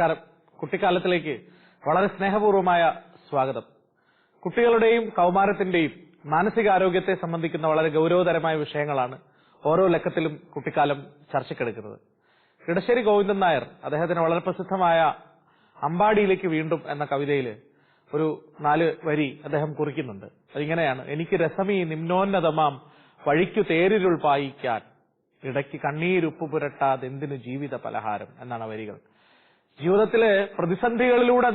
നമസ്കാരം. കുട്ടിക്കാലത്തിലേക്ക് വളരെ സ്നേഹപൂർവമായ സ്വാഗതം. കുട്ടികളുടെയും കൗമാരത്തിന്റെയും മാനസികാരോഗ്യത്തെ സംബന്ധിക്കുന്ന വളരെ ഗൗരവതരമായ വിഷയങ്ങളാണ് ഓരോ ലക്കത്തിലും കുട്ടിക്കാലം ചർച്ചയ്ക്കെടുക്കുന്നത്. ഇടശ്ശേരി ഗോവിന്ദൻ നായർ അദ്ദേഹത്തിന് വളരെ പ്രസിദ്ധമായ അമ്പാടിയിലേക്ക് വീണ്ടും എന്ന കവിതയിൽ ഒരു നാല് വരി അദ്ദേഹം കുറിക്കുന്നുണ്ട്. അതിങ്ങനെയാണ് എനിക്ക് രസമീ നിമ്നോന്നതമാം വഴിക്കു തേരിരുൾ പായിക്കാൻ. ഇടയ്ക്ക് കണ്ണീരുപ്പ് പുരട്ടാതെന്തിനു ജീവിത പലഹാരം എന്നാണ് വരികൾ. ജീവിതത്തിലെ പ്രതിസന്ധികളിലൂടെ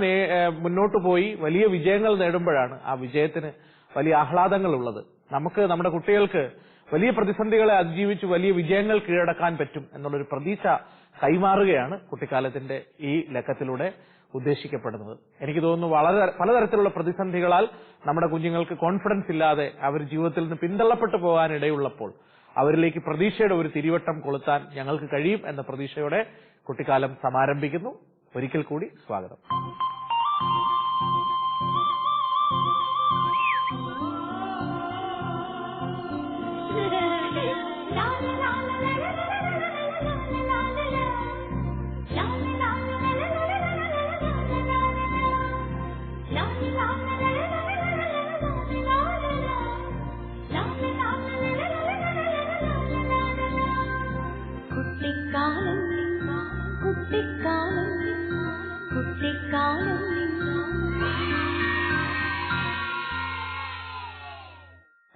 മുന്നോട്ട് പോയി വലിയ വിജയങ്ങൾ നേടുമ്പോഴാണ് ആ വിജയത്തിന് വലിയ ആഹ്ലാദങ്ങൾ ഉള്ളത് നമുക്ക് നമ്മുടെ കുട്ടികൾക്ക് വലിയ പ്രതിസന്ധികളെ അതിജീവിച്ച് വലിയ വിജയങ്ങൾ കീഴടക്കാൻ പറ്റും എന്നുള്ളൊരു പ്രതീക്ഷ കൈമാറുകയാണ് കുട്ടിക്കാലത്തിന്റെ ഈ ലക്കത്തിലൂടെ ഉദ്ദേശിക്കപ്പെടുന്നത്. എനിക്ക് തോന്നുന്നു വളരെ പലതരത്തിലുള്ള പ്രതിസന്ധികളാൽ നമ്മുടെ കുഞ്ഞുങ്ങൾക്ക് കോൺഫിഡൻസ് ഇല്ലാതെ അവർ ജീവിതത്തിൽ നിന്ന് പിന്തള്ളപ്പെട്ടു പോകാൻ ഇടയുള്ളപ്പോൾ അവരിലേക്ക് പ്രതീക്ഷയുടെ ഒരു തിരിവട്ടം കൊളുത്താൻ ഞങ്ങൾക്ക് കഴിയും എന്ന പ്രതീക്ഷയോടെ കുട്ടിക്കാലം സമാരംഭിക്കുന്നു. ഒരിക്കൽ കൂടി സ്വാഗതം.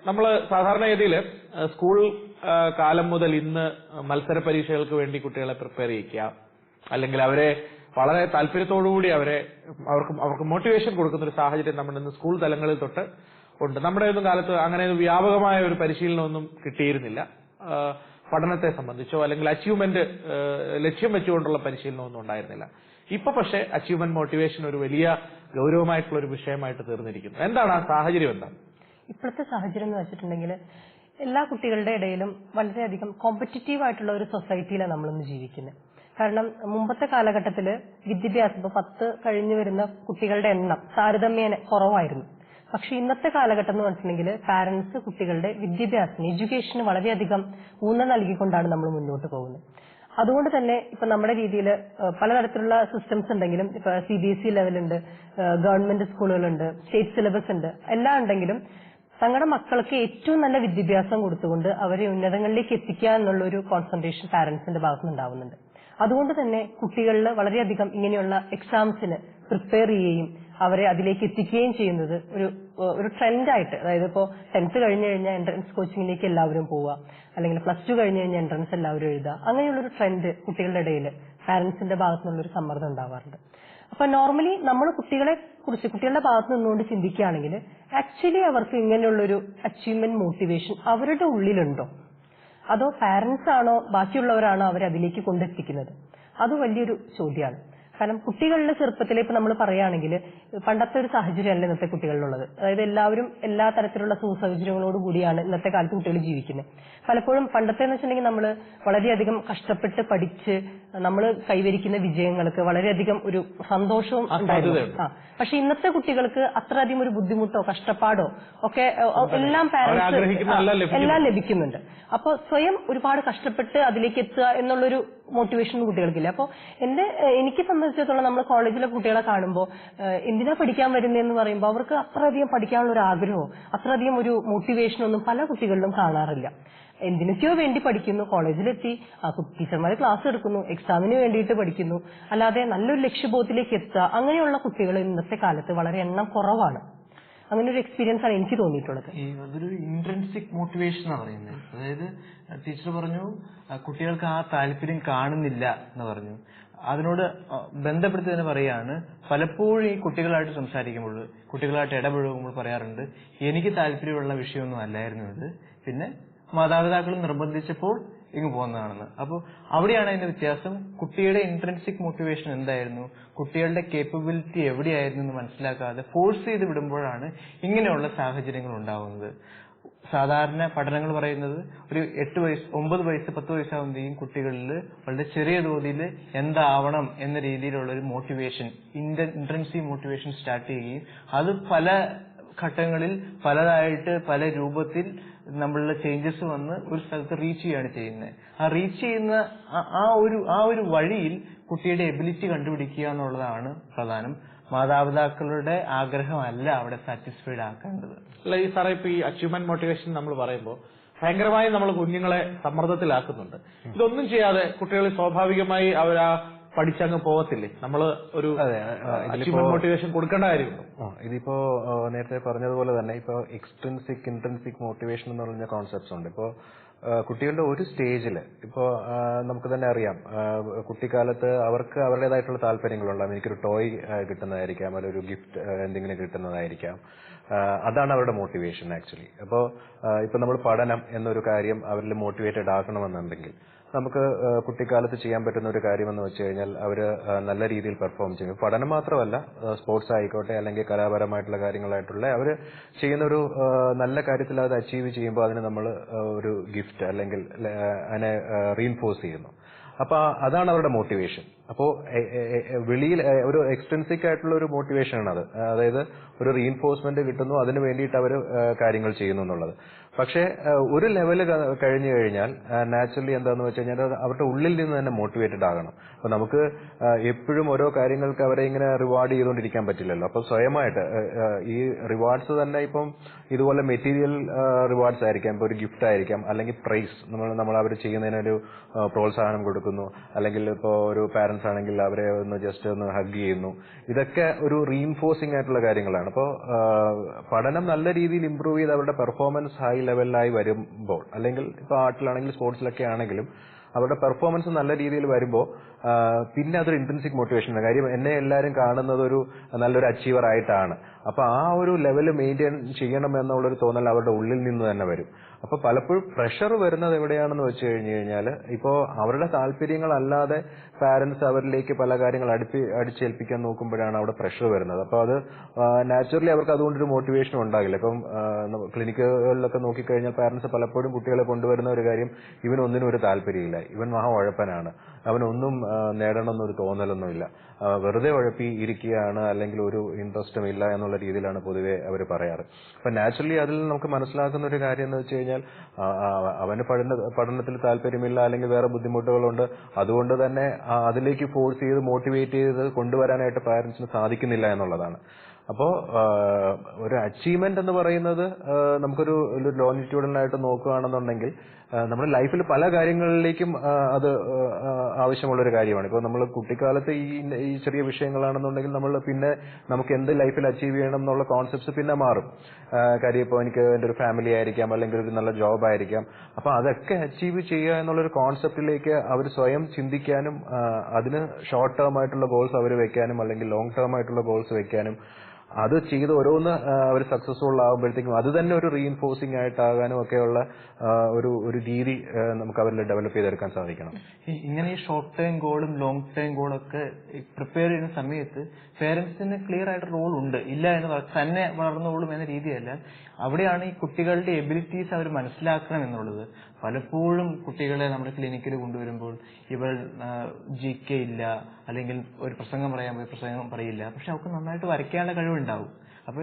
നമ്മൾ സാധാരണഗതിയിൽ സ്കൂൾ കാലം മുതൽ ഇന്ന് മത്സര പരീക്ഷകൾക്ക് വേണ്ടി കുട്ടികളെ പ്രിപ്പയർ ചെയ്യിക്കുക. അല്ലെങ്കിൽ അവരെ വളരെ താല്പര്യത്തോടുകൂടി അവരെ അവർക്ക് അവർക്ക് മോട്ടിവേഷൻ കൊടുക്കുന്ന ഒരു സാഹചര്യം നമ്മുടെ ഇന്ന് സ്കൂൾ തലങ്ങളിൽ തൊട്ട് ഉണ്ട്. നമ്മുടെ ഒന്നും കാലത്ത് അങ്ങനെ വ്യാപകമായ ഒരു പരിശീലനമൊന്നും കിട്ടിയിരുന്നില്ല. പഠനത്തെ സംബന്ധിച്ചോ അല്ലെങ്കിൽ അച്ചീവ്മെന്റ് ലക്ഷ്യം വെച്ചുകൊണ്ടുള്ള പരിശീലനമൊന്നും ഉണ്ടായിരുന്നില്ല. ഇപ്പൊ പക്ഷേ അച്ചീവ്മെന്റ് മോട്ടിവേഷൻ ഒരു വലിയ ഗൗരവമായിട്ടുള്ള ഒരു വിഷയമായിട്ട് തീർന്നിരിക്കുന്നു. എന്താണ് ആ സാഹചര്യം എന്താണ്? ഇപ്പോഴത്തെ സാഹചര്യം എന്ന് വെച്ചിട്ടുണ്ടെങ്കിൽ എല്ലാ കുട്ടികളുടെ ഇടയിലും വളരെയധികം കോമ്പറ്റീറ്റീവ് ആയിട്ടുള്ള ഒരു സൊസൈറ്റിയിലാണ് നമ്മളിന്ന് ജീവിക്കുന്നത് കാരണം മുമ്പത്തെ കാലഘട്ടത്തിൽ വിദ്യാഭ്യാസം ഇപ്പൊ പത്ത് കഴിഞ്ഞു വരുന്ന കുട്ടികളുടെ എണ്ണം താരതമ്യേന കുറവായിരുന്നു. പക്ഷെ ഇന്നത്തെ കാലഘട്ടം എന്ന് പറഞ്ഞിട്ടുണ്ടെങ്കിൽ പാരന്റ്സ് കുട്ടികളുടെ വിദ്യാഭ്യാസത്തിന് എഡ്യൂക്കേഷന് വളരെയധികം ഊന്നൽ നൽകിക്കൊണ്ടാണ് നമ്മൾ മുന്നോട്ട് പോകുന്നത് അതുകൊണ്ട് തന്നെ ഇപ്പൊ നമ്മുടെ രീതിയിൽ പലതരത്തിലുള്ള സിസ്റ്റംസ് ഉണ്ടെങ്കിലും ഇപ്പൊ സി ബി എസ് ഇ ലെവലുണ്ട് ഗവൺമെന്റ് സ്കൂളുകളുണ്ട് സ്റ്റേറ്റ് സിലബസ് ഉണ്ട് എല്ലാം ഉണ്ടെങ്കിലും തങ്ങളുടെ മക്കൾക്ക് ഏറ്റവും നല്ല വിദ്യാഭ്യാസം കൊടുത്തുകൊണ്ട് അവരെ ഉന്നതങ്ങളിലേക്ക് എത്തിക്കുക എന്നുള്ള ഒരു കോൺസെൻട്രേഷൻ പാരന്റ്സിന്റെ ഭാഗത്ത് ഉണ്ടാവുന്നുണ്ട് അതുകൊണ്ട് തന്നെ കുട്ടികളിൽ വളരെയധികം ഇങ്ങനെയുള്ള എക്സാംസിന് പ്രിപ്പയർ ചെയ്യുകയും അവരെ അതിലേക്ക് എത്തിക്കുകയും ചെയ്യുന്നത് ഒരു ഒരു ട്രെൻഡായിട്ട് അതായത് ഇപ്പോൾ ടെൻത്ത് കഴിഞ്ഞു കഴിഞ്ഞാൽ എൻട്രൻസ് കോച്ചിങ്ങിലേക്ക് എല്ലാവരും പോവുക. അല്ലെങ്കിൽ പ്ലസ് ടു കഴിഞ്ഞു കഴിഞ്ഞാൽ എൻട്രൻസ് എല്ലാവരും എഴുതുക. അങ്ങനെയുള്ള ഒരു ട്രെൻഡ് കുട്ടികളുടെ ഇടയിൽ പാരന്റ്സിന്റെ ഭാഗത്തുനിന്നുള്ള ഒരു സമ്മർദ്ദം ഉണ്ടാവാറുണ്ട്. അപ്പൊ നോർമലി നമ്മൾ കുട്ടികളെ കുറിച്ച് കുട്ടികളുടെ ഭാഗത്ത് നിന്നുകൊണ്ട് ചിന്തിക്കുകയാണെങ്കിൽ ആക്ച്വലി അവർക്ക് ഇങ്ങനെയുള്ളൊരു അച്ചീവ്മെന്റ് മോട്ടിവേഷൻ അവരുടെ ഉള്ളിലുണ്ടോ? അതോ പാരന്റ്സ് ആണോ ബാക്കിയുള്ളവരാണോ അവരെ അതിലേക്ക് കൊണ്ടെത്തിക്കുന്നത്? അത് വലിയൊരു ചോദ്യമാണ്. കാരണം കുട്ടികളുടെ ചെറുപ്പത്തിലെ ഇപ്പൊ നമ്മൾ പറയുകയാണെങ്കിൽ പണ്ടത്തെ ഒരു സാഹചര്യമല്ല ഇന്നത്തെ കുട്ടികളിലുള്ളത്. അതായത് എല്ലാവരും എല്ലാ തരത്തിലുള്ള സുഖസൗകര്യങ്ങളോട് കൂടിയാണ് ഇന്നത്തെ കാലത്ത് കുട്ടികൾ ജീവിക്കുന്നത് പലപ്പോഴും പണ്ടത്തെ എന്ന് വെച്ചിട്ടുണ്ടെങ്കിൽ നമ്മൾ വളരെയധികം കഷ്ടപ്പെട്ട് പഠിച്ച് നമ്മൾ കൈവരിക്കുന്ന വിജയങ്ങൾക്ക് വളരെയധികം ഒരു സന്തോഷവും ഉണ്ടായിരുന്നു. ആ പക്ഷെ ഇന്നത്തെ കുട്ടികൾക്ക് അത്രയധികം ഒരു ബുദ്ധിമുട്ടോ കഷ്ടപ്പാടോ ഒക്കെ എല്ലാം പാരന്റ്സ് എല്ലാം ലഭിക്കുന്നുണ്ട്. അപ്പോൾ സ്വയം ഒരുപാട് കഷ്ടപ്പെട്ട് അതിലേക്ക് എത്തുക എന്നുള്ളൊരു മോട്ടിവേഷൻ കുട്ടികൾക്കില്ല. അപ്പോൾ എന്റെ എനിക്ക് സംബന്ധിച്ചിടത്തോളം നമ്മൾ കോളേജിലെ കുട്ടികളെ കാണുമ്പോൾ എന്തിനാ പഠിക്കാൻ വരുന്നതെന്ന് പറയുമ്പോൾ അവർക്ക് അത്രയധികം പഠിക്കാനുള്ള ഒരു ആഗ്രഹമോ അത്രയധികം ഒരു മോട്ടിവേഷനൊന്നും പല കുട്ടികളിലും കാണാറില്ല. എന്തിനൊക്കെയോ വേണ്ടി പഠിക്കുന്നു കോളേജിലെത്തി ടീച്ചർമാർ ക്ലാസ് എടുക്കുന്നു എക്സാമിന് വേണ്ടിയിട്ട് പഠിക്കുന്നു. അല്ലാതെ നല്ലൊരു ലക്ഷ്യബോധത്തിലേക്ക് എത്തുക അങ്ങനെയുള്ള കുട്ടികൾ ഇന്നത്തെ കാലത്ത് വളരെ എണ്ണം കുറവാണ്. അങ്ങനെ ഒരു എക്സ്പീരിയൻസ് ആണ് എനിക്ക് തോന്നിയിട്ടുള്ളത്. അതൊരു ഇൻട്രൻസിക് മോട്ടിവേഷൻ എന്ന് പറയുന്നത് അതായത് ടീച്ചർ പറഞ്ഞു കുട്ടികൾക്ക് ആ താല്പര്യം കാണുന്നില്ല എന്ന് പറഞ്ഞു. അതിനോട് ബന്ധപ്പെടുത്തി തന്നെ പറയാണ് പലപ്പോഴും ഈ കുട്ടികളായിട്ട് സംസാരിക്കുമ്പോൾ കുട്ടികളായിട്ട് ഇടപഴകുമ്പോൾ പറയാറുണ്ട് എനിക്ക് താല്പര്യമുള്ള വിഷയമൊന്നും അല്ലായിരുന്നു ഇത്. പിന്നെ മാതാപിതാക്കൾ നിർബന്ധിച്ചപ്പോൾ ഇങ്ങ് പോകുന്നതാണെന്ന്. അപ്പോൾ അവിടെയാണ് അതിന്റെ വ്യത്യാസം. കുട്ടിയുടെ ഇൻട്രൻസിക് മോട്ടിവേഷൻ എന്തായിരുന്നു? കുട്ടികളുടെ കേപ്പബിലിറ്റി എവിടെയായിരുന്നു എന്ന് മനസ്സിലാക്കാതെ ഫോഴ്സ് ചെയ്ത് വിടുമ്പോഴാണ് ഇങ്ങനെയുള്ള സാഹചര്യങ്ങൾ ഉണ്ടാകുന്നത് സാധാരണ പഠനങ്ങൾ പറയുന്നത് ഒരു എട്ട് വയസ്സ് ഒമ്പത് വയസ്സ് പത്ത് വയസ്സാകുമ്പോഴേക്കും കുട്ടികളിൽ വളരെ ചെറിയ തോതിൽ എന്താവണം എന്ന രീതിയിലുള്ള ഒരു മോട്ടിവേഷൻ ഇൻട്രൻസി മോട്ടിവേഷൻ സ്റ്റാർട്ട് ചെയ്യുകയും അത് പല ഘട്ടങ്ങളിൽ പലതായിട്ട് പല രൂപത്തിൽ നമ്മളുടെ ചേഞ്ചസ് വന്ന് ഒരു സ്ഥലത്ത് റീച്ച് ചെയ്യാണ് ചെയ്യുന്നത്. ആ റീച്ച് ചെയ്യുന്ന ആ- ആ ഒരു ആ ഒരു വഴിയിൽ കുട്ടിയുടെ എബിലിറ്റി കണ്ടുപിടിക്കുക എന്നുള്ളതാണ് പ്രധാനം. മാതാപിതാക്കളുടെ ആഗ്രഹമല്ല അവിടെ സാറ്റിസ്ഫൈഡ് ആക്കേണ്ടത്. അല്ല ഈ സാറേ ഇപ്പൊ ഈ അച്ചീവ്മെന്റ് മോട്ടിവേഷൻ നമ്മൾ പറയുമ്പോൾ ഭയങ്കരമായി നമ്മൾ കുഞ്ഞുങ്ങളെ സമ്മർദ്ദത്തിലാക്കുന്നുണ്ട്. ഇതൊന്നും ചെയ്യാതെ കുട്ടികൾ സ്വാഭാവികമായി അവരാ പഠിച്ചങ്ങ് പോകത്തില്ലേ നമ്മൾ ഒരു മോട്ടിവേഷൻ കൊടുക്കേണ്ട കാര്യമുണ്ടോ? ഇതിപ്പോ നേരത്തെ പറഞ്ഞതുപോലെ തന്നെ ഇപ്പോ എക്സ്ട്രിൻസിക് ഇൻട്രൻസിക് മോട്ടിവേഷൻ എന്ന് പറഞ്ഞ കോൺസെപ്റ്റ്സ് ഉണ്ട്. ഇപ്പോ കുട്ടികളുടെ ഒരു സ്റ്റേജിൽ ഇപ്പോ നമുക്ക് തന്നെ അറിയാം. കുട്ടിക്കാലത്ത് അവർക്ക് അവരുടേതായിട്ടുള്ള താല്പര്യങ്ങളുണ്ടാകും. എനിക്കൊരു ടോയ് കിട്ടുന്നതായിരിക്കാം അല്ലെങ്കിൽ ഒരു ഗിഫ്റ്റ് എന്തെങ്കിലും കിട്ടുന്നതായിരിക്കാം. അതാണ് അവരുടെ മോട്ടിവേഷൻ ആക്ച്വലി അപ്പോൾ ഇപ്പൊ നമ്മൾ പഠനം എന്നൊരു കാര്യം അവരിൽ മോട്ടിവേറ്റഡ് ആക്കണമെന്നുണ്ടെങ്കിൽ നമുക്ക് കുട്ടിക്കാലത്ത് ചെയ്യാൻ പറ്റുന്ന ഒരു കാര്യം എന്ന് വെച്ച് കഴിഞ്ഞാൽ അവർ നല്ല രീതിയിൽ പെർഫോം ചെയ്യും. പഠനം മാത്രമല്ല സ്പോർട്സ് ആയിക്കോട്ടെ അല്ലെങ്കിൽ കലാപരമായിട്ടുള്ള കാര്യങ്ങളായിട്ടുള്ള അവർ ചെയ്യുന്ന ഒരു നല്ല കാര്യത്തിൽ അത് അച്ചീവ് ചെയ്യുമ്പോൾ അതിന് നമ്മൾ ഒരു ഗിഫ്റ്റ് അല്ലെങ്കിൽ അതിനെ റീൻഫോഴ്സ് ചെയ്യുന്നു. അപ്പൊ അതാണ് അവരുടെ മോട്ടിവേഷൻ അപ്പോ എ- എ- എ- വെളിയിൽ ഒരു എക്സ്റ്റൻസിക് ആയിട്ടുള്ള ഒരു മോട്ടിവേഷൻ ആണ് അത് അതായത് ഒരു റീഇൻഫോഴ്സ്മെന്റ് കിട്ടുന്നു അതിന് വേണ്ടിയിട്ട് അവർ കാര്യങ്ങൾ ചെയ്യുന്നു എന്നുള്ളത്. പക്ഷേ ഒരു ലെവൽ കഴിഞ്ഞു കഴിഞ്ഞാൽ നാച്ചുറലി എന്താന്ന് വെച്ച് കഴിഞ്ഞാൽ അവരുടെ ഉള്ളിൽ നിന്ന് തന്നെ മോട്ടിവേറ്റഡ് ആകണം. അപ്പൊ നമുക്ക് എപ്പോഴും ഓരോ കാര്യങ്ങൾക്ക് അവരെ ഇങ്ങനെ റിവാർഡ് ചെയ്തുകൊണ്ടിരിക്കാൻ പറ്റില്ലല്ലോ. അപ്പൊ സ്വയമായിട്ട് ഈ റിവാർഡ്സ് തന്നെ ഇപ്പം ഇതുപോലെ മെറ്റീരിയൽ റിവാർഡ്സ് ആയിരിക്കാം. ഇപ്പൊ ഒരു ഗിഫ്റ്റ് ആയിരിക്കാം. അല്ലെങ്കിൽ പ്രൈസ് നമ്മൾ നമ്മൾ അവർ ചെയ്യുന്നതിനൊരു പ്രോത്സാഹനം കൊടുക്കുന്നു. അല്ലെങ്കിൽ ഇപ്പോൾ ഒരു പാരന്റ്സ് ആണെങ്കിൽ അവരെ ഒന്ന് ജസ്റ്റ് ഒന്ന് ഹഗ് ചെയ്യുന്നു. ഇതൊക്കെ ഒരു റീഇൻഫോഴ്സിംഗ് ആയിട്ടുള്ള കാര്യങ്ങളാണ്. അപ്പോൾ പഠനം നല്ല രീതിയിൽ ഇമ്പ്രൂവ് ചെയ്ത് അവരുടെ പെർഫോമൻസ് ഹൈ ലെവലിലായി വരുമ്പോൾ അല്ലെങ്കിൽ ഇപ്പോൾ ആർട്ടിലാണെങ്കിലും സ്പോർട്സിലൊക്കെ ആണെങ്കിലും അവരുടെ പെർഫോമൻസ് നല്ല രീതിയിൽ വരുമ്പോൾ പിന്നെ അതൊരു ഇൻട്രൻസിക് മോട്ടിവേഷൻ ആണ്. കാര്യം എന്നെ എല്ലാവരും കാണുന്നത് ഒരു നല്ലൊരു അച്ചീവർ ആയിട്ടാണ്. അപ്പോൾ ആ ഒരു ലെവൽ മെയിന്റെയിൻ ചെയ്യണം എന്നുള്ളൊരു തോന്നൽ അവരുടെ ഉള്ളിൽ നിന്ന് തന്നെ വരും. അപ്പൊ പലപ്പോഴും പ്രഷർ വരുന്നത് എവിടെയാണെന്ന് വെച്ച് കഴിഞ്ഞു കഴിഞ്ഞാൽ ഇപ്പോ അവരുടെ താല്പര്യങ്ങളല്ലാതെ പാരന്റ്സ് അവരിലേക്ക് പല കാര്യങ്ങൾ അടുപ്പി അടിച്ചേൽപ്പിക്കാൻ നോക്കുമ്പോഴാണ് അവിടെ പ്രഷർ വരുന്നത്. അപ്പൊ അത് നാച്ചുറലി അവർക്ക് അതുകൊണ്ടൊരു മോട്ടിവേഷൻ ഉണ്ടാകില്ല. ഇപ്പം ക്ലിനിക്കുകളിലൊക്കെ നോക്കിക്കഴിഞ്ഞാൽ പാരന്റ്സ് പലപ്പോഴും കുട്ടികളെ കൊണ്ടുവരുന്ന ഒരു കാര്യം ഇവനൊന്നിനും ഒരു താല്പര്യമില്ല. ഇവൻ മഹാ ഉഴപ്പനാണ്. അവനൊന്നും നേടണമെന്നൊരു തോന്നലൊന്നുമില്ല. വെറുതെ ഉഴപ്പി ഇരിക്കുകയാണ് അല്ലെങ്കിൽ ഒരു ഇൻട്രസ്റ്റും ഇല്ല എന്നുള്ള രീതിയിലാണ് പൊതുവെ അവർ പറയാറ്. അപ്പൊ നാച്ചുറലി അതിൽ നമുക്ക് മനസ്സിലാക്കുന്ന ഒരു കാര്യം എന്ന് വെച്ച് കഴിഞ്ഞാൽ അവന് പഠന പഠനത്തിൽ താല്പര്യമില്ല അല്ലെങ്കിൽ വേറെ ബുദ്ധിമുട്ടുകളുണ്ട്. അതുകൊണ്ട് തന്നെ അതിലേക്ക് ഫോഴ്സ് ചെയ്ത് മോട്ടിവേറ്റ് ചെയ്ത് കൊണ്ടുവരാനായിട്ട് പാരന്റ്സിന് സാധിക്കുന്നില്ല എന്നുള്ളതാണ്. അപ്പോ ഒരു അച്ചീവ്മെന്റ് എന്ന് പറയുന്നത് നമുക്കൊരു നമുക്കൊരു ലോങ്ങിറ്റ്യൂഡിനായിട്ട് നോക്കുകയാണെന്നുണ്ടെങ്കിൽ നമ്മുടെ ലൈഫിൽ പല കാര്യങ്ങളിലേക്കും അത് ആവശ്യമുള്ള ഒരു കാര്യമാണ്. ഇപ്പോൾ നമ്മൾ കുട്ടിക്കാലത്ത് ഈ ഈ ചെറിയ വിഷയങ്ങളാണെന്നുണ്ടെങ്കിൽ നമ്മൾ പിന്നെ നമുക്ക് എന്ത് ലൈഫിൽ അച്ചീവ് ചെയ്യണം എന്നുള്ള കോൺസെപ്റ്റ്സ് പിന്നെ മാറും. കാര്യം ഇപ്പോൾ എനിക്ക് എന്റെ ഒരു ഫാമിലി ആയിരിക്കാം അല്ലെങ്കിൽ ഒരു നല്ല ജോബ് ആയിരിക്കാം. അപ്പോൾ അതൊക്കെ അച്ചീവ് ചെയ്യുക എന്നുള്ളൊരു കോൺസെപ്റ്റിലേക്ക് അവർ സ്വയം ചിന്തിക്കാനും അതിന് ഷോർട്ട് ടേം ആയിട്ടുള്ള ഗോൾസ് അവർ വെക്കാനും അല്ലെങ്കിൽ ലോങ് ടേം ആയിട്ടുള്ള ഗോൾസ് വെക്കാനും അത് ചെയ്ത് ഓരോന്ന് അവർ സക്സസ്ഫുൾ ആകുമ്പോഴത്തേക്കും അത് തന്നെ ഒരു റീഇൻഫോഴ്സിംഗ് ആയിട്ടാകാനും ഒക്കെയുള്ള ഒരു ഒരു രീതി നമുക്ക് അവരിൽ ഡെവലപ്പ് ചെയ്തെടുക്കാൻ സാധിക്കണം. ഇങ്ങനെ ഈ ഷോർട്ട് ടേം ഗോളും ലോങ് ടേം ഗോളും ഒക്കെ പ്രിപ്പയർ ചെയ്യുന്ന സമയത്ത് പേരൻസിന് ക്ലിയർ ആയിട്ട് റോൾ ഉണ്ട് ഇല്ല എന്ന് തന്നെ വളർന്നോളും എന്ന രീതിയല്ല. അവിടെയാണ് ഈ കുട്ടികളുടെ എബിലിറ്റീസ് അവർ മനസ്സിലാക്കണം എന്നുള്ളത്. പലപ്പോഴും കുട്ടികളെ നമ്മുടെ ക്ലിനിക്കിൽ കൊണ്ടുവരുമ്പോൾ ഇവൾ ജി കെ ഇല്ല അല്ലെങ്കിൽ ഒരു പ്രസംഗം പറയാൻ പോയി പ്രസംഗം പറയില്ല. പക്ഷെ അവർക്ക് നന്നായിട്ട് വരയ്ക്കാനുള്ള കഴിവുണ്ടാവും. അപ്പൊ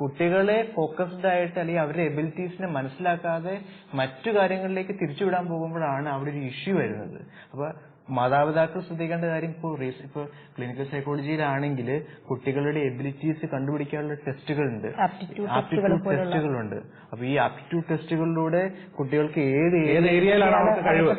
കുട്ടികളെ ഫോക്കസ്ഡ് ആയിട്ട് അല്ലെങ്കിൽ അവരുടെ എബിലിറ്റീസിനെ മനസ്സിലാക്കാതെ മറ്റു കാര്യങ്ങളിലേക്ക് തിരിച്ചുവിടാൻ പോകുമ്പോഴാണ് അവിടെ ഒരു ഇഷ്യൂ വരുന്നത്. അപ്പൊ മാതാപിതാക്കൾ ശ്രദ്ധിക്കേണ്ട കാര്യം ഇപ്പോൾ റീസ് ഇപ്പോൾ ക്ലിനിക്കൽ സൈക്കോളജിയിലാണെങ്കിൽ കുട്ടികളുടെ എബിലിറ്റീസ് കണ്ടുപിടിക്കാനുള്ള ടെസ്റ്റുകൾ ഉണ്ട് ആപ്റ്റിറ്റ്യൂഡ് ടെസ്റ്റുകൾ ഉണ്ട് ടെസ്റ്റുകളുണ്ട് അപ്പൊ ഈ ആപ്റ്റിറ്റ്യൂഡ് ടെസ്റ്റുകളിലൂടെ കുട്ടികൾക്ക് ഏത് ഏത് ഏരിയയിലാണ് കഴിവ്?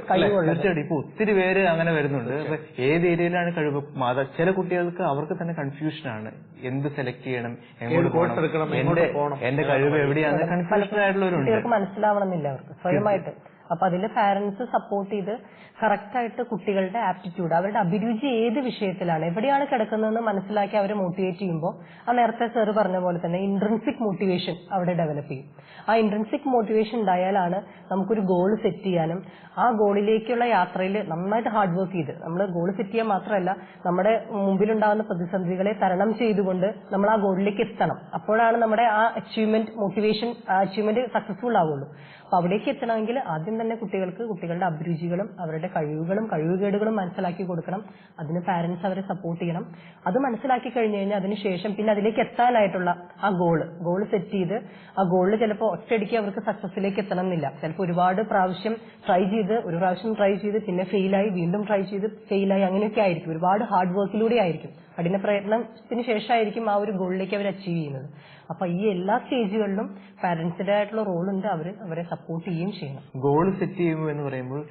തീർച്ചയായിട്ടും. ഇപ്പൊ ഒത്തിരി പേര് അങ്ങനെ വരുന്നുണ്ട്. അപ്പൊ ഏത് ഏരിയയിലാണ് കഴിവ്? മാതാ ചില കുട്ടികൾക്ക് അവർക്ക് തന്നെ കൺഫ്യൂഷൻ ആണ്. എന്ത് സെലക്ട് ചെയ്യണം? എങ്ങോട്ട് പോകണം എന്റെ കഴിവ് എവിടെയാണ്? കൺഫ്യൂഷൻ ആയിട്ടുള്ളവരുണ്ട്. മനസ്സിലാവണമെന്നില്ല അവർക്ക്. സ്വയമായിട്ട്. അപ്പൊ അതിന്റെ പാരന്റ്സ് സപ്പോർട്ട് ചെയ്ത് കറക്റ്റ് ആയിട്ട് കുട്ടികളുടെ ആപ്റ്റിറ്റ്യൂഡ് അവരുടെ അഭിരുചി ഏത് വിഷയത്തിലാണ് എവിടെയാണ് കിടക്കുന്നതെന്ന് മനസ്സിലാക്കി അവരെ മോട്ടിവേറ്റ് ചെയ്യുമ്പോൾ ആ നേരത്തെ സർ പറഞ്ഞ പോലെ തന്നെ ഇൻട്രൻസിക് മോട്ടിവേഷൻ അവിടെ ഡെവലപ്പ് ചെയ്യും. ആ ഇൻട്രൻസിക് മോട്ടിവേഷൻ ഉണ്ടായാലാണ് നമുക്കൊരു ഗോൾ സെറ്റ് ചെയ്യാനും ആ ഗോളിലേക്കുള്ള യാത്രയിൽ നന്നായിട്ട് ഹാർഡ് വർക്ക് ചെയ്ത് നമ്മൾ ഗോൾ സെറ്റ് ചെയ്യാൻ മാത്രമല്ല നമ്മുടെ മുമ്പിലുണ്ടാകുന്ന പ്രതിസന്ധികളെ തരണം ചെയ്തുകൊണ്ട് നമ്മൾ ആ ഗോളിലേക്ക് എത്തണം. അപ്പോഴാണ് നമ്മുടെ ആ അച്ചീവ്മെന്റ് മോട്ടിവേഷൻ അച്ചീവ്മെന്റ് സക്സസ്ഫുൾ ആവുള്ളൂ. അപ്പൊ അവിടേക്ക് എത്തണമെങ്കിൽ ആദ്യം തന്നെ കുട്ടികൾക്ക് കുട്ടികളുടെ അഭിരുചികളും അവരുടെ കഴിവുകളും കഴിവുകേടുകളും മനസ്സിലാക്കി കൊടുക്കണം. അതിന് പാരന്റ്സ് അവരെ സപ്പോർട്ട് ചെയ്യണം. അത് മനസ്സിലാക്കി കഴിഞ്ഞു കഴിഞ്ഞാൽ അതിനുശേഷം പിന്നെ അതിലേക്ക് എത്താനായിട്ടുള്ള ആ ഗോൾ ഗോൾ സെറ്റ് ചെയ്ത് ആ ഗോളിൽ ചിലപ്പോൾ ഒറ്റയടിക്ക് അവർക്ക് സക്സസിലേക്ക് എത്തണം എന്നില്ല ചിലപ്പോൾ ഒരുപാട് പ്രാവശ്യം ട്രൈ ചെയ്ത് ഒരു പ്രാവശ്യം ട്രൈ ചെയ്ത് പിന്നെ ഫെയിലായി വീണ്ടും ട്രൈ ചെയ്ത് ഫെയിലായി അങ്ങനെയൊക്കെ ആയിരിക്കും. ഒരുപാട് ഹാർഡ് വർക്കിലൂടെ ആയിരിക്കും. കഠിന പ്രയത്നത്തിന് ശേഷമായിരിക്കും ആ ഒരു ഗോളിലേക്ക് അവർ അച്ചീവ് ചെയ്യുന്നത്. അപ്പൊ ഈ എല്ലാ സ്റ്റേജുകളിലും പാരന്റ്സിന്റെ ആയിട്ടുള്ള റോൾ ഉണ്ട് അവർ അവരെ സപ്പോർട്ട് ചെയ്യുകയും ചെയ്യണം. ഗോൾ സെറ്റ് ചെയ്യുമ്പോൾ എന്ന് പറയുമ്പോൾ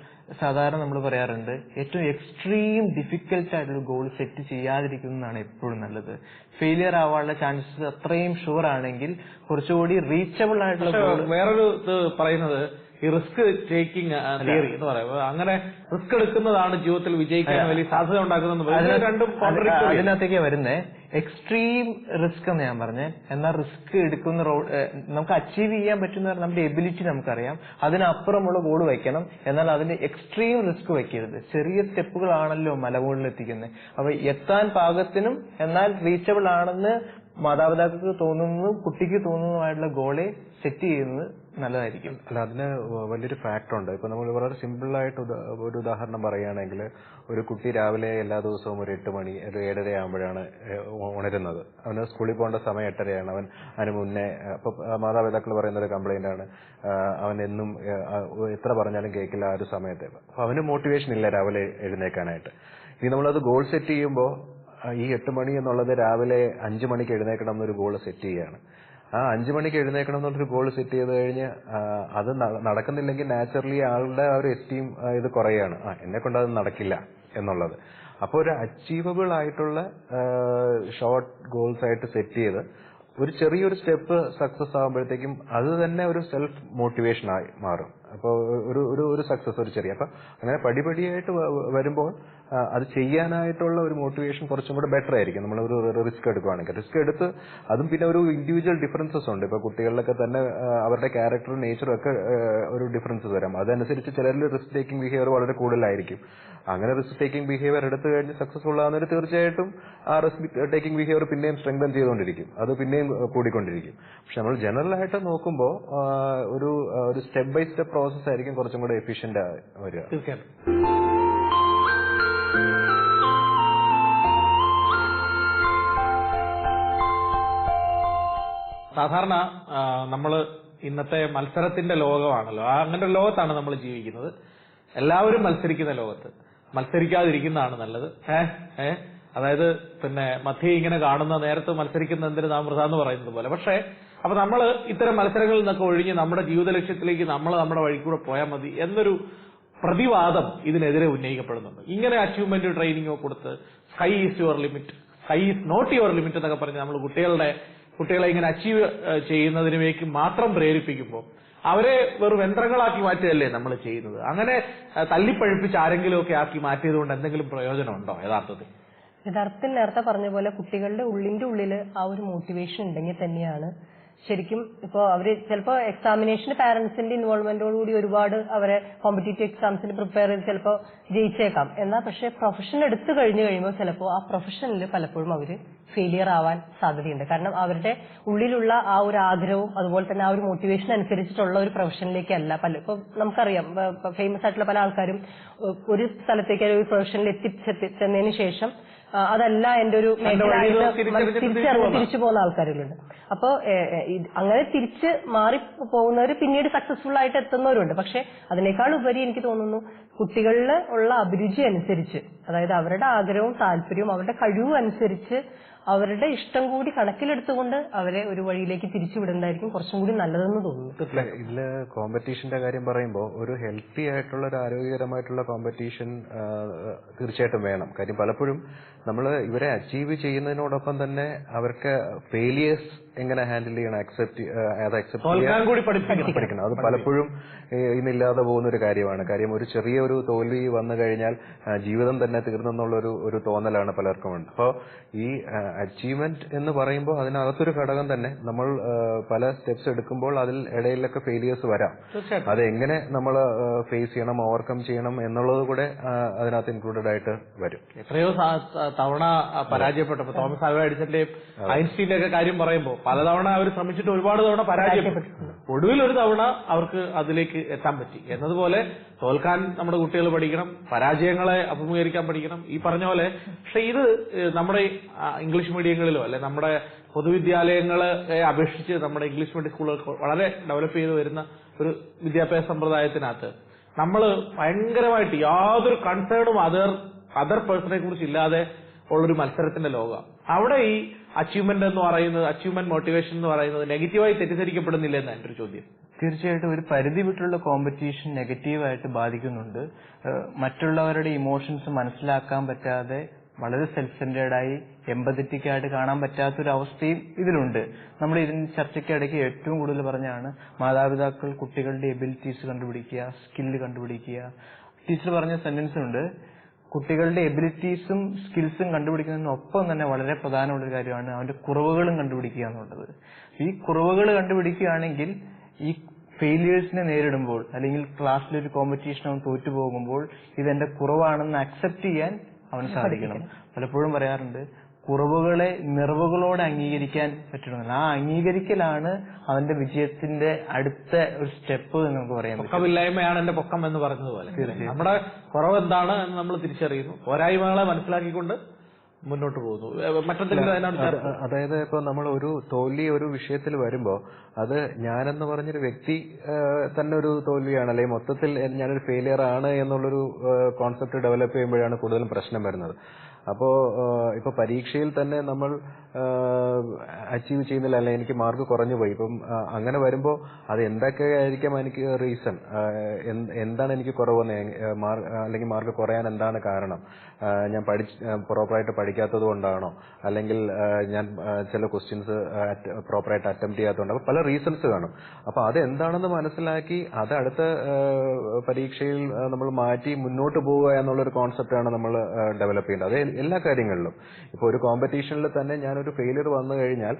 സാധാരണ നമ്മൾ പറയാറുണ്ട് ഏറ്റവും എക്സ്ട്രീം ഡിഫിക്കൽട്ട് ആയിട്ടുള്ള ഗോൾ സെറ്റ് ചെയ്യാതിരിക്കുന്നതാണ് എപ്പോഴും നല്ലത്. ഫെയിലിയർ ആവാനുള്ള ചാൻസസ് അത്രയും ഷുവർ ആണെങ്കിൽ കുറച്ചുകൂടി റീച്ചബിൾ ആയിട്ടുള്ള ഗോൾ വേറൊരു ഇത് പറയുന്നത് ഈ റിസ്ക് ടേക്കിംഗ് തിയറി എന്ന് പറയുന്നത് അങ്ങനെ റിസ്ക് എടുക്കുന്നതാണ് ജീവിതത്തിൽ വിജയിക്കാൻ വലിയ സാധ്യത ഉണ്ടാക്കുന്നത് രണ്ടും. അതിനകത്തേക്ക് വരുന്നേ. എക്സ്ട്രീം റിസ്ക് എന്ന് ഞാൻ പറഞ്ഞേ. എന്നാൽ റിസ്ക് എടുക്കുന്ന റോഡ് നമുക്ക് അച്ചീവ് ചെയ്യാൻ പറ്റുന്ന നമ്മുടെ എബിലിറ്റി നമുക്കറിയാം. അതിനപ്പുറമുള്ള ഗോൾ വയ്ക്കണം. എന്നാൽ അതിന് എക്സ്ട്രീം റിസ്ക് വയ്ക്കരുത്. ചെറിയ സ്റ്റെപ്പുകളാണല്ലോ മലമുകളിൽ എത്തിക്കുന്നത് അപ്പൊ എത്താൻ പാകത്തിനും എന്നാൽ റീച്ചബിൾ ആണെന്ന് മാതാപിതാക്കൾക്ക് തോന്നുന്നതും കുട്ടിക്ക് തോന്നുന്നതുമായിട്ടുള്ള ഗോളെ സെറ്റ് ചെയ്യുന്നത് നല്ലതായിരിക്കും. അല്ല അതിന് വലിയൊരു ഫാക്ടർ ഉണ്ട്. ഇപ്പൊ നമ്മൾ വളരെ സിമ്പിൾ ആയിട്ട് ഒരു ഉദാഹരണം പറയുകയാണെങ്കിൽ ഒരു കുട്ടി രാവിലെ എല്ലാ ദിവസവും ഒരു എട്ട് മണി ഒരു ഏഴര ആകുമ്പോഴാണ് ഉണരുന്നത്. അവന് സ്കൂളിൽ പോകേണ്ട സമയം എട്ടരയാണ്. അവൻ അതിന് മുന്നേ അപ്പൊ മാതാപിതാക്കൾ പറയുന്ന ഒരു കംപ്ലൈന്റ് ആണ്. അവൻ എന്നും എത്ര പറഞ്ഞാലും കേൾക്കില്ല ആ ഒരു സമയത്ത്. അപ്പൊ അവന് മോട്ടിവേഷൻ ഇല്ല രാവിലെ എഴുന്നേക്കാനായിട്ട്. ഇനി നമ്മളത് ഗോൾ സെറ്റ് ചെയ്യുമ്പോൾ ഈ എട്ട് മണി എന്നുള്ളത് രാവിലെ അഞ്ചു മണിക്ക് എഴുന്നേക്കണം എന്നൊരു ഗോൾ സെറ്റ് ചെയ്യുകയാണ് ആ അഞ്ചു മണിക്ക് എഴുന്നേക്കണം എന്നുള്ളൊരു ഗോൾ സെറ്റ് ചെയ്ത് കഴിഞ്ഞ് അത് നടക്കുന്നില്ലെങ്കിൽ നാച്ചുറലി ആളുടെ ആ ഒരു എസ്റ്റീം ഇത് കുറയാണ്. ആ എന്നെ കൊണ്ട് അത് നടക്കില്ല എന്നുള്ളത്. അപ്പോൾ ഒരു അച്ചീവബിൾ ആയിട്ടുള്ള ഷോർട്ട് ഗോൾസ് ആയിട്ട് സെറ്റ് ചെയ്ത് ഒരു ചെറിയൊരു സ്റ്റെപ്പ് സക്സസ് ആകുമ്പോഴത്തേക്കും അത് തന്നെ ഒരു സെൽഫ് മോട്ടിവേഷൻ ആയി മാറും. അപ്പോൾ ഒരു ഒരു ഒരു സക്സസ് ഒരു ചെറിയ. അപ്പൊ അങ്ങനെ പടിപടിയായിട്ട് വരുമ്പോൾ അത് ചെയ്യാനായിട്ടുള്ള ഒരു മോട്ടിവേഷൻ കുറച്ചും കൂടെ ബെറ്റർ ആയിരിക്കും. നമ്മൾ ഒരു റിസ്ക് എടുക്കുകയാണെങ്കിൽ റിസ്ക് എടുത്ത് അതും പിന്നെ ഒരു ഇൻഡിവിജ്വൽ ഡിഫറൻസസ് ഉണ്ട്. ഇപ്പൊ കുട്ടികളിലൊക്കെ തന്നെ അവരുടെ ക്യാരക്ടറും നേച്ചറും ഒക്കെ ഒരു ഡിഫറൻസസ് വരാം. അതനുസരിച്ച് ചിലരിൽ റിസ്ക് ടേക്കിംഗ് ബിഹേവിയർ വളരെ കൂടുതലായിരിക്കും. അങ്ങനെ റിസ്ക് ടേക്കിംഗ് ബിഹേവിയർ എടുത്തു കഴിഞ്ഞ് സക്സസ്ഫുൾ ആകുന്നവർ തീർച്ചയായിട്ടും ആ റിസ്ക് ടേക്കിംഗ് ബിഹേവിയർ പിന്നെയും സ്ട്രെങ്തൻ ചെയ്തുകൊണ്ടിരിക്കും. അത് പിന്നെയും കൂടിക്കൊണ്ടിരിക്കും. പക്ഷെ നമ്മൾ ജനറൽ ആയിട്ട് നോക്കുമ്പോൾ ഒരു ഒരു സ്റ്റെപ്പ് ബൈ സ്റ്റെപ്പ് പ്രോസസ് ആയിരിക്കും കുറച്ചും കൂടെ എഫിഷ്യന്റ് വരിക. സാധാരണ നമ്മൾ ഇന്നത്തെ മത്സരത്തിന്റെ ലോകമാണല്ലോ. അങ്ങനെ ഒരു ലോകത്താണ് നമ്മൾ ജീവിക്കുന്നത്. എല്ലാവരും മത്സരിക്കുന്ന ലോകത്ത്. മത്സരിക്കാതിരിക്കുന്നതാണ് നല്ലത്. ഏഹ് ഏഹ് അതായത് പിന്നെ മധ്യ ഇങ്ങനെ കാണുന്ന നേരത്തെ മത്സരിക്കുന്ന എന്തിന് നാം എന്ന് പറയുന്നത് പോലെ. പക്ഷേ അപ്പൊ നമ്മൾ ഇത്തരം മത്സരങ്ങളിൽ നിന്നൊക്കെ ഒഴിഞ്ഞ് നമ്മുടെ ജീവിത ലക്ഷ്യത്തിലേക്ക് നമ്മൾ നമ്മുടെ വഴി കൂടെ പോയാൽ മതി എന്നൊരു പ്രതിവാദം ഇതിനെതിരെ ഉന്നയിക്കപ്പെടുന്നുണ്ട്. ഇങ്ങനെ അച്ചീവ്മെന്റ് ട്രെയിനിങ്ങോ കൊടുത്ത് sky is your limit sky is not your limit എന്നൊക്കെ പറഞ്ഞ് നമ്മൾ കുട്ടികളുടെ കുട്ടികളെ ഇങ്ങനെ അച്ചീവ് ചെയ്യുന്നതിനേക്ക് മാത്രം പ്രേരിപ്പിക്കുമ്പോൾ അവരെ വെറും യന്ത്രങ്ങളാക്കി മാറ്റുകയല്ലേ നമ്മൾ ചെയ്യുന്നത്. അങ്ങനെ തല്ലിപ്പഴിപ്പിച്ച് ആരെങ്കിലുമൊക്കെ ആക്കി മാറ്റിയത് കൊണ്ട് എന്തെങ്കിലും പ്രയോജനമുണ്ടോ യഥാർത്ഥത്തിൽ? യഥാർത്ഥത്തിൽ നേരത്തെ പറഞ്ഞ പോലെ കുട്ടികളുടെ ഉള്ളിന്റെ ഉള്ളിൽ ആ ഒരു മോട്ടിവേഷൻ ഉണ്ടെങ്കിൽ തന്നെയാണ് ശരിക്കും ഇപ്പോൾ അവർ ചിലപ്പോൾ എക്സാമിനേഷന് പാരന്റ്സിന്റെ ഇൻവോൾവ്മെന്റോടുകൂടി ഒരുപാട് അവരെ കോമ്പറ്റേറ്റീവ് എക്സാംസിന് പ്രിപ്പയർ ചെയ്ത് ചിലപ്പോൾ ജയിച്ചേക്കാം. എന്നാൽ പക്ഷേ പ്രൊഫഷൻ എടുത്തു കഴിഞ്ഞു കഴിയുമ്പോൾ ചിലപ്പോൾ ആ പ്രൊഫഷനിൽ പലപ്പോഴും അവർ ഫെയിലിയർ ആവാൻ സാധ്യതയുണ്ട്. കാരണം അവരുടെ ഉള്ളിലുള്ള ആ ഒരു ആഗ്രഹവും അതുപോലെ തന്നെ ആ ഒരു മോട്ടിവേഷൻ അനുസരിച്ചിട്ടുള്ള ഒരു പ്രൊഫഷനിലേക്കല്ല പല ഇപ്പൊ നമുക്കറിയാം ഫേമസ് ആയിട്ടുള്ള പല ആൾക്കാരും ഒരു സ്ഥലത്തേക്ക് ഒരു പ്രൊഫഷനിൽ എത്തിച്ചെന്നതിന് ശേഷം അതല്ല എന്റെ ഒരു തിരിച്ചറിഞ്ഞ് പോകുന്ന. തിരിച്ചു പോകുന്ന ആൾക്കാരുകളുണ്ട് അപ്പോ അങ്ങനെ തിരിച്ച് മാറി പോകുന്നവർ പിന്നീട് സക്സസ്ഫുൾ ആയിട്ട് എത്തുന്നവരുണ്ട് പക്ഷെ അതിനേക്കാൾ ഉപരി എനിക്ക് തോന്നുന്നു കുട്ടികളിൽ ഉള്ള അഭിരുചി അനുസരിച്ച് അതായത് അവരുടെ ആഗ്രഹവും താല്പര്യവും അവരുടെ കഴിവും അനുസരിച്ച് അവരുടെ ഇഷ്ടം കൂടി കണക്കിലെടുത്തുകൊണ്ട് അവരെ ഒരു വഴിയിലേക്ക് തിരിച്ചുവിടുന്നതായിരിക്കും കുറച്ചും കൂടി നല്ലതെന്ന് തോന്നുന്നു. ഇതിൽ കോമ്പറ്റീഷന്റെ കാര്യം പറയുമ്പോൾ ഒരു ഹെൽത്തി ആയിട്ടുള്ള ഒരു ആരോഗ്യകരമായിട്ടുള്ള കോമ്പറ്റീഷൻ തീർച്ചയായിട്ടും വേണം. കാര്യം പലപ്പോഴും നമ്മൾ ഇവരെ അച്ചീവ് ചെയ്യുന്നതിനോടൊപ്പം തന്നെ അവർക്ക് ഫെയിലിയേഴ്സ് എങ്ങനെ ഹാൻഡിൽ ചെയ്യണം അക്സെപ്റ്റ് അത് അക്സെപ്റ്റ് കൂടി പഠിക്കണം. അത് പലപ്പോഴും ഇന്നില്ലാതെ പോകുന്ന ഒരു കാര്യമാണ്. കാര്യം ഒരു ചെറിയ ഒരു തോൽവി വന്നു കഴിഞ്ഞാൽ ജീവിതം തന്നെ തീർന്നെന്നുള്ള ഒരു തോന്നലാണ് പലർക്കും ഉണ്ട്. അപ്പോൾ ഈ അച്ചീവ്മെന്റ് എന്ന് പറയുമ്പോൾ അതിനകത്തൊരു ഘടകം തന്നെ നമ്മൾ പല സ്റ്റെപ്സ് എടുക്കുമ്പോൾ അതിൽ ഇടയിലൊക്കെ ഫെയിലിയേഴ്സ് വരാം. അത് എങ്ങനെ നമ്മൾ ഫേസ് ചെയ്യണം ഓവർകം ചെയ്യണം എന്നുള്ളത് കൂടെ അതിനകത്ത് ഇൻക്ലൂഡഡ് ആയിട്ട് വരും. എത്രയോ തവണ പരാജയപ്പെട്ടപ്പോ തോമസ് ആൽവ എഡിസന്റെയും ഐൻസ്റ്റീന്റെ ഒക്കെ കാര്യം പറയുമ്പോൾ പലതവണ അവർ ശ്രമിച്ചിട്ട് ഒരുപാട് തവണ പരാജയപ്പെട്ടു ഒടുവിൽ ഒരു തവണ അവർക്ക് അതിലേക്ക് എത്താൻ പറ്റി. എന്നതുപോലെ തോൽക്കാൻ നമ്മുടെ കുട്ടികൾ പഠിക്കണം പരാജയങ്ങളെ അഭിമുഖീകരിക്കാൻ പഠിക്കണം. ഈ പറഞ്ഞ പോലെ പക്ഷെ ഇത് നമ്മുടെ ഇംഗ്ലീഷ് മീഡിയങ്ങളിലോ അല്ലെ നമ്മുടെ പൊതുവിദ്യാലയങ്ങളെ അപേക്ഷിച്ച് നമ്മുടെ ഇംഗ്ലീഷ് മീഡിയം സ്കൂളുകൾ വളരെ ഡെവലപ്പ് ചെയ്ത് വരുന്ന ഒരു വിദ്യാഭ്യാസ സമ്പ്രദായത്തിനകത്ത് നമ്മൾ ഭയങ്കരമായിട്ട് യാതൊരു കൺസേണും അതർ അതർ പേഴ്സണെ കുറിച്ച് ഇല്ലാതെ ഉള്ളൊരു മത്സരത്തിന്റെ ലോകം. അവിടെ ഈ അച്ചീവ്മെന്റ് എന്ന് പറയുന്നത് അച്ചീവ്മെന്റ് മോട്ടിവേഷൻ എന്ന് പറയുന്നത് നെഗറ്റീവായി തെറ്റിദ്ധരിക്കപ്പെടുന്നില്ല എന്നാണ് ഒരു ചോദ്യം. തീർച്ചയായിട്ടും ഒരു പരിധി വിട്ടുള്ള കോമ്പറ്റീഷൻ നെഗറ്റീവായിട്ട് ബാധിക്കുന്നുണ്ട്. മറ്റുള്ളവരുടെ ഇമോഷൻസ് മനസ്സിലാക്കാൻ പറ്റാതെ വളരെ സെൽഫ് സെന്റേർഡ് ആയി ആയിട്ട് കാണാൻ പറ്റാത്തൊരു അവസ്ഥയും ഇതിലുണ്ട്. നമ്മൾ ഇതിന് ചർച്ചയ്ക്കിടയ്ക്ക് ഏറ്റവും കൂടുതൽ പറഞ്ഞാണ് മാതാപിതാക്കൾ കുട്ടികളുടെ എബിലിറ്റീസ് കണ്ടുപിടിക്കുക സ്കില്ല് കണ്ടുപിടിക്കുക. ടീച്ചർ പറഞ്ഞ സെന്റൻസ് ഉണ്ട് കുട്ടികളുടെ എബിലിറ്റീസും സ്കിൽസും കണ്ടുപിടിക്കുന്നതിനൊപ്പം തന്നെ വളരെ പ്രധാനമുള്ള ഒരു കാര്യമാണ് അവന്റെ കുറവുകളും കണ്ടുപിടിക്കുക എന്നുള്ളത്. ഈ കുറവുകൾ കണ്ടുപിടിക്കുകയാണെങ്കിൽ ഈ ഫെയിലിയേഴ്സിനെ നേരിടുമ്പോൾ അല്ലെങ്കിൽ ക്ലാസ്സിൽ ഒരു കോമ്പറ്റീഷൻ അവൻ തോറ്റു പോകുമ്പോൾ ഇതെന്റെ കുറവാണെന്ന് അക്സെപ്റ്റ് ചെയ്യാൻ അവന് സാധിക്കണം. പലപ്പോഴും പറയാറുണ്ട് കുറവുകളെ നിറവുകളോടെ അംഗീകരിക്കാൻ പറ്റണമെന്നില്ല ആ അംഗീകരിക്കലാണ് അവന്റെ വിജയത്തിന്റെ അടുത്ത ഒരു സ്റ്റെപ്പ് എന്ന് നമുക്ക് പറയാൻ പറ്റും. പൊക്കമില്ലായ്മയാണ് എന്റെ പൊക്കം എന്ന് പറഞ്ഞതുപോലെ നമ്മുടെ കുറവ് എന്താണ് എന്ന് നമ്മൾ തിരിച്ചറിയുന്നു. പോരായ്മകളെ മനസ്സിലാക്കിക്കൊണ്ട് മുന്നോട്ട് പോകുന്നു. മറ്റെന്തെങ്കിലും അതായത് ഇപ്പൊ നമ്മൾ ഒരു തോൽവി ഒരു വിഷയത്തിൽ വരുമ്പോ അത് ഞാനെന്ന് പറഞ്ഞൊരു വ്യക്തി തന്നെ ഒരു തോൽവിയാണ്. അല്ലെങ്കിൽ മൊത്തത്തിൽ ഞാനൊരു ഫെയിലിയർ ആണ് എന്നുള്ളൊരു കോൺസെപ്റ്റ് ഡെവലപ്പ് ചെയ്യുമ്പോഴാണ് കൂടുതലും പ്രശ്നം വരുന്നത്. അപ്പോ ഇപ്പൊ പരീക്ഷയിൽ തന്നെ നമ്മൾ അച്ചീവ് ചെയ്യുന്നില്ല അല്ലെ എനിക്ക് മാർക്ക് കുറഞ്ഞു പോയി. ഇപ്പം അങ്ങനെ വരുമ്പോ അത് എന്തൊക്കെ ആയിരിക്കാം എനിക്ക് റീസൺ എന്താണ് എനിക്ക് കുറവെന്ന് എ- അല്ലെങ്കിൽ മാർക്ക് കുറയാൻ എന്താണ് കാരണം? ഞാൻ പഠിച്ച് പ്രോപ്പറായിട്ട് പഠിക്കാത്തത് കൊണ്ടാണോ? അല്ലെങ്കിൽ ഞാൻ ചില ക്വസ്റ്റ്യൻസ് പ്രോപ്പറായിട്ട് അറ്റംപ്റ്റ് ചെയ്യാത്തതുകൊണ്ട്? അപ്പൊ പല റീസൺസ് കാണും. അപ്പൊ അത് എന്താണെന്ന് മനസ്സിലാക്കി അത് അടുത്ത പരീക്ഷയിൽ നമ്മൾ മാറ്റി മുന്നോട്ട് പോവുക എന്നുള്ള ഒരു കോൺസെപ്റ്റാണ് നമ്മൾ ഡെവലപ്പ് ചെയ്യേണ്ടത്. അത് എല്ലാ കാര്യങ്ങളിലും. ഇപ്പോൾ ഒരു കോമ്പറ്റീഷനിൽ തന്നെ ഞാനൊരു ഫെയിലിയർ വന്നു കഴിഞ്ഞാൽ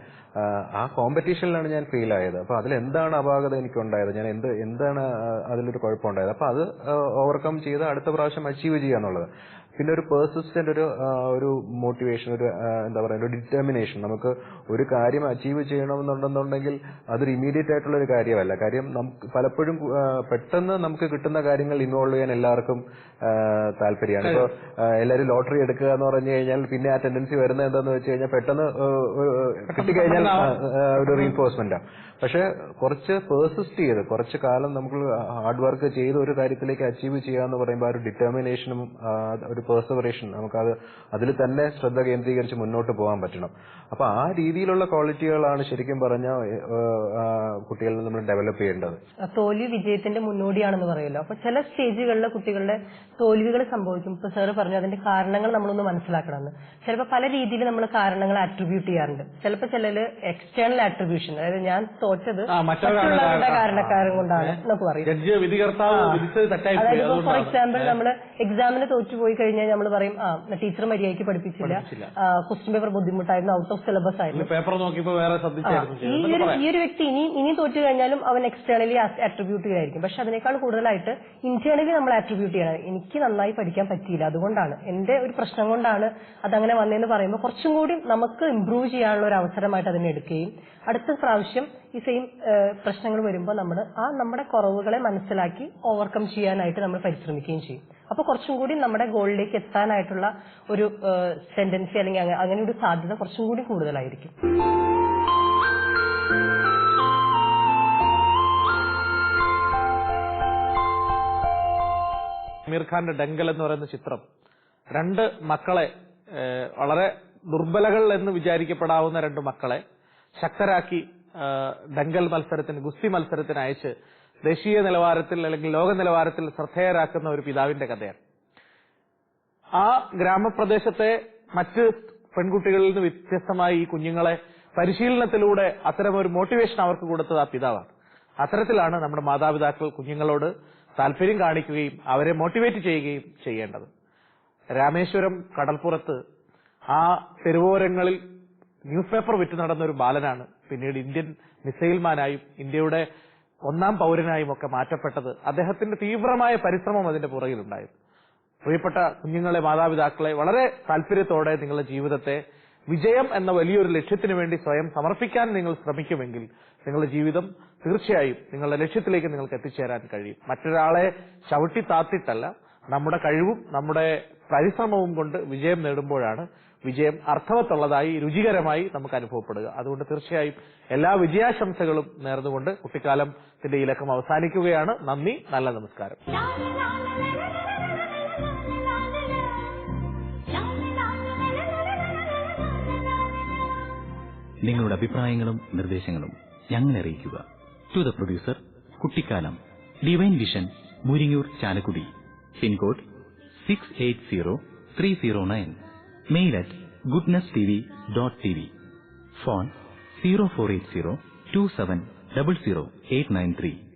ആ, കോമ്പറ്റീഷനിലാണ് ഞാൻ ഫെയിൽ ആയത്. അപ്പോൾ അതിൽ എന്താണ് അപാകത എനിക്കുണ്ടായത്? ഞാൻ എന്ത് എന്താണ് അതിലൊരു കുഴപ്പമുണ്ടായത്? അപ്പോൾ അത് ഓവർകം ചെയ്ത് അടുത്ത പ്രാവശ്യം അച്ചീവ് ചെയ്യുക എന്നുള്ളത് പിന്നെ ഒരു പേഴ്സിസ്റ്റന്റ് ഒരു ഒരു മോട്ടിവേഷൻ ഒരു എന്താ പറയുക ഒരു ഡിറ്റർമിനേഷൻ നമുക്ക് ഒരു കാര്യം അച്ചീവ് ചെയ്യണമെന്നുണ്ടെന്നുണ്ടെങ്കിൽ അതൊരു ഇമീഡിയറ്റ് ആയിട്ടുള്ള ഒരു കാര്യമല്ല. കാര്യം നമുക്ക് പലപ്പോഴും പെട്ടെന്ന് നമുക്ക് കിട്ടുന്ന കാര്യങ്ങൾ ഇൻവോൾവ് ചെയ്യാൻ എല്ലാവർക്കും താല്പര്യമാണ്. ഇപ്പോൾ എല്ലാവരും ലോട്ടറി എടുക്കുക എന്ന് പറഞ്ഞു കഴിഞ്ഞാൽ പിന്നെ ആ ടെൻഡൻസി വരുന്നത് എന്താന്ന് വെച്ച് കഴിഞ്ഞാൽ പെട്ടെന്ന് കിട്ടിക്കഴിഞ്ഞാൽ ഒരു റീൻഫോഴ്സ്മെന്റ് പക്ഷെ കുറച്ച് പേഴ്സിസ്റ്റ് ചെയ്ത് കുറച്ച് കാലം നമുക്ക് ഹാർഡ് വർക്ക് ചെയ്ത് ഒരു കാര്യത്തിലേക്ക് അച്ചീവ് ചെയ്യുക എന്ന് പറയുമ്പോൾ ആ ഒരു ഡിറ്റർമിനേഷനും ഒരു പേഴ്സവറേഷൻ നമുക്കത് അതിൽ തന്നെ ശ്രദ്ധ കേന്ദ്രീകരിച്ച് മുന്നോട്ട് പോകാൻ പറ്റണം. അപ്പൊ ആ രീതിയിലുള്ള ക്വാളിറ്റികളാണ് ശരിക്കും പറഞ്ഞ കുട്ടികളിൽ നമ്മൾ ഡെവലപ്പ് ചെയ്യേണ്ടത്. തോൽവി വിജയത്തിന്റെ മുന്നോടിയാണെന്ന് പറയുമല്ലോ. അപ്പൊ ചില സ്റ്റേജുകളിലെ കുട്ടികളുടെ തോൽവികൾ സംഭവിക്കും. ഇപ്പൊ സാറ് പറഞ്ഞു അതിന്റെ കാരണങ്ങൾ നമ്മളൊന്ന് മനസ്സിലാക്കണമെന്ന്. ചിലപ്പോൾ പല രീതിയിൽ നമ്മൾ കാരണങ്ങൾ ആട്രിബ്യൂട്ട് ചെയ്യാറുണ്ട്. ചിലപ്പോൾ ചിലര് എക്സ്റ്റേണൽ ആട്രിബ്യൂഷൻ അതായത് ഞാൻ തോറ്റത് മറ്റുള്ളവരുടെ കാരണക്കാരൻ കൊണ്ടാണ് എന്നൊക്കെ പറയും ജഡ്ജ് വിധികർത്താവ് വിധിച്ചത് തെറ്റായി പോയി. അതായത് ഫോർ അതുകൊണ്ടാണ്. എക്സാമ്പിൾ നമ്മൾ എക്സാമിന് തോറ്റുപോയി കഴിഞ്ഞാൽ നമ്മൾ പറയും ആ ടീച്ചർ മര്യാദയ്ക്ക് പഠിപ്പിച്ചില്ല. ക്വസ്റ്റ്യൻ പേപ്പർ ബുദ്ധിമുട്ടായിരുന്നു ഔട്ട് ഓഫ് സിലബസ് ആയിരുന്നു. പേപ്പർ നോക്കിയപ്പോ വേറെ ശ്രദ്ധിച്ചായിരുന്നു ഈ ഒരു ഈ ഒരു വ്യക്തി ഇനി ഇനി തോറ്റു കഴിഞ്ഞാലും അവൻ എക്സ്റ്റേണലി അട്രിബ്യൂട്ട് ചെയ്യായിരിക്കും പക്ഷെ അതിനേക്കാൾ കൂടുതലായിട്ട് ഇന്റേണലി നമ്മൾ അട്രിബ്യൂട്ട് ചെയ്യണം. എനിക്ക് നന്നായി പഠിക്കാൻ പറ്റിയില്ല. അതുകൊണ്ടാണ്. എന്റെ ഒരു പ്രശ്നം കൊണ്ടാണ് അതങ്ങനെ വന്നതെന്ന് പറയുമ്പോൾ കുറച്ചും കൂടി നമുക്ക് ഇംപ്രൂവ് ചെയ്യാനുള്ള ഒരു അവസരമായിട്ട് അതിനെ എടുക്കുകയും അടുത്ത പ്രാവശ്യം ഈ സെയിം പ്രശ്നങ്ങൾ വരുമ്പോൾ നമ്മൾ ആ നമ്മുടെ കുറവുകളെ മനസ്സിലാക്കി ഓവർകം ചെയ്യാനായിട്ട് നമ്മൾ പരിശ്രമിക്കുകയും ചെയ്യും. അപ്പോൾ കുറച്ചും കൂടി നമ്മുടെ ഗോളിലേക്ക് എത്താനായിട്ടുള്ള ഒരു ടെൻഡൻസി അല്ലെങ്കിൽ അങ്ങനെ ഒരു സാധ്യത കുറച്ചും കൂടി കൂടുതലായിരിക്കും. അമീർ ഖാന്റെ ഡെങ്കൽ എന്ന് പറയുന്ന ചിത്രം രണ്ട് മക്കളെ വളരെ ദുർബലകൾ എന്ന് വിചാരിക്കപ്പെടാവുന്ന രണ്ട് മക്കളെ ശക്തരാക്കി ഡങ്കൽ മത്സരത്തിന് ഗുസ്തി മത്സരത്തിന് അയച്ച് ദേശീയ നിലവാരത്തിൽ അല്ലെങ്കിൽ ലോക നിലവാരത്തിൽ ശ്രദ്ധേയരാക്കുന്ന ഒരു പിതാവിന്റെ കഥയാണ്. ആ ഗ്രാമപ്രദേശത്തെ മറ്റ് പെൺകുട്ടികളിൽ നിന്ന് വ്യത്യസ്തമായി ഈ കുഞ്ഞുങ്ങളെ പരിശീലനത്തിലൂടെ അത്തരം ഒരു മോട്ടിവേഷൻ അവർക്ക് കൊടുത്തത് ആ പിതാവാണ്. അത്തരത്തിലാണ് നമ്മുടെ മാതാപിതാക്കൾ കുഞ്ഞുങ്ങളോട് താല്പര്യം കാണിക്കുകയും അവരെ മോട്ടിവേറ്റ് ചെയ്യുകയും ചെയ്യേണ്ടത്. രാമേശ്വരം കടൽപ്പുറത്ത് ആ തെരുവോരങ്ങളിൽ ന്യൂസ് പേപ്പർ വിറ്റ് നടന്ന ഒരു ബാലനാണ്. പിന്നീട് ഇന്ത്യൻ മിസൈൽമാനായും ഇന്ത്യയുടെ ഒന്നാം പൗരനായും ഒക്കെ മാറ്റപ്പെട്ടത് അദ്ദേഹത്തിന്റെ തീവ്രമായ പരിശ്രമം അതിന്റെ പുറകിലുണ്ടായിരുന്നു. പ്രിയപ്പെട്ട കുഞ്ഞുങ്ങളെ മാതാപിതാക്കളെ വളരെ താല്പര്യത്തോടെ നിങ്ങളുടെ ജീവിതത്തെ വിജയം എന്ന വലിയൊരു ലക്ഷ്യത്തിന് വേണ്ടി സ്വയം സമർപ്പിക്കാൻ നിങ്ങൾ ശ്രമിക്കുമെങ്കിൽ നിങ്ങളുടെ ജീവിതം തീർച്ചയായും നിങ്ങളുടെ ലക്ഷ്യത്തിലേക്ക് നിങ്ങൾക്ക് എത്തിച്ചേരാൻ കഴിയും. മറ്റൊരാളെ ചവിട്ടി താത്തിട്ടല്ല നമ്മുടെ കഴിവും നമ്മുടെ പരിശ്രമവും കൊണ്ട് വിജയം നേടുമ്പോഴാണ് വിജയം അർത്ഥവത്തുള്ളതായി രുചികരമായി നമുക്ക് അനുഭവപ്പെടുക. അതുകൊണ്ട് തീർച്ചയായും എല്ലാ വിജയാശംസകളും നേർന്നുകൊണ്ട് കുട്ടിക്കാലത്തിന്റെ ഈ ലക്കം അവസാനിക്കുകയാണ്. നന്ദി നല്ല നമസ്കാരം. നിങ്ങളുടെ അഭിപ്രായങ്ങളും നിർദ്ദേശങ്ങളും ഞങ്ങളെ അറിയിക്കുക. ടു ദ പ്രൊഡ്യൂസർ കുട്ടിക്കാലം. Divine vision Muringoor Chalakudy. Pincode six eight zero three zero nine Mail at goodnesstv.tv. Phone 0480 2700 893.